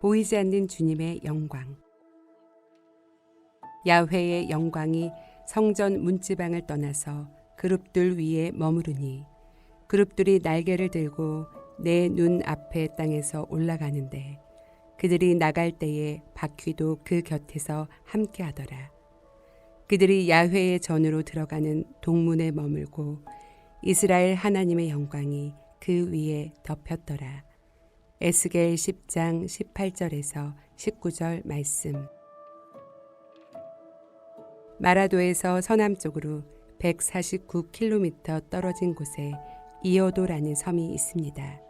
보이지 않는 주님의 영광. 야훼의 영광이 성전 문지방을 떠나서 그룹들 위에 머무르니 그룹들이 날개를 들고 내 눈 앞에 땅에서 올라가는데 그들이 나갈 때에 바퀴도 그 곁에서 함께하더라. 그들이 야훼의 전으로 들어가는 동문에 머물고 이스라엘 하나님의 영광이 그 위에 덮였더라. 에스겔 10장 18절에서 19절 말씀. 마라도에서 서남쪽으로 149km 떨어진 곳에 이어도라는 섬이 있습니다.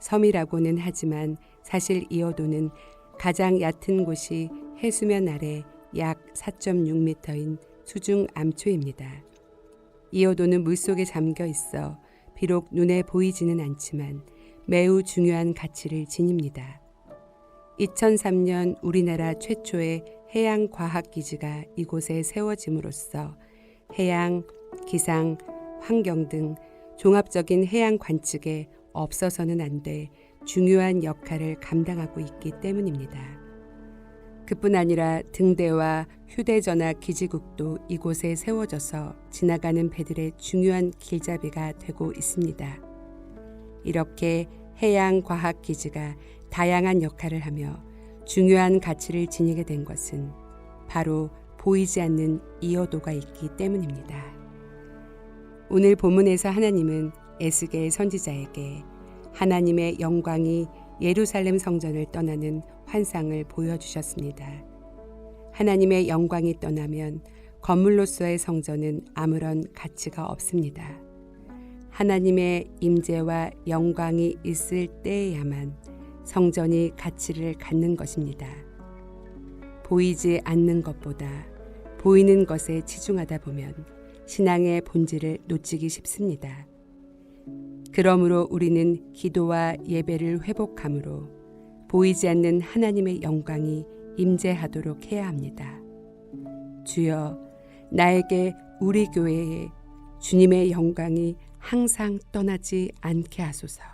섬이라고는 하지만 사실 이어도는 가장 얕은 곳이 해수면 아래 약 4.6m인 수중 암초입니다. 이어도는 물속에 잠겨 있어 비록 눈에 보이지는 않지만 매우 중요한 가치를 지닙니다. 2003년 우리나라 최초의 해양 과학 기지가 이곳에 세워짐으로써 해양, 기상, 환경 등 종합적인 해양 관측에 없어서는 안 돼 중요한 역할을 감당하고 있기 때문입니다. 그뿐 아니라 등대와 휴대전화 기지국도 이곳에 세워져서 지나가는 배들의 중요한 길잡이가 되고 있습니다. 이렇게 해양 과학 기지가 다양한 역할을 하며 중요한 가치를 지니게 된 것은 바로 보이지 않는 이어도가 있기 때문입니다. 오늘 본문에서 하나님은 에스겔 선지자에게 하나님의 영광이 예루살렘 성전을 떠나는 환상을 보여주셨습니다. 하나님의 영광이 떠나면 건물로서의 성전은 아무런 가치가 없습니다. 하나님의 임재와 영광이 있을 때에야만 성전이 가치를 갖는 것입니다. 보이지 않는 것보다 보이는 것에 치중하다 보면 신앙의 본질을 놓치기 쉽습니다. 그러므로 우리는 기도와 예배를 회복함으로 보이지 않는 하나님의 영광이 임재하도록 해야 합니다. 주여, 나에게 우리 교회에 주님의 영광이 항상 떠나지 않게 하소서.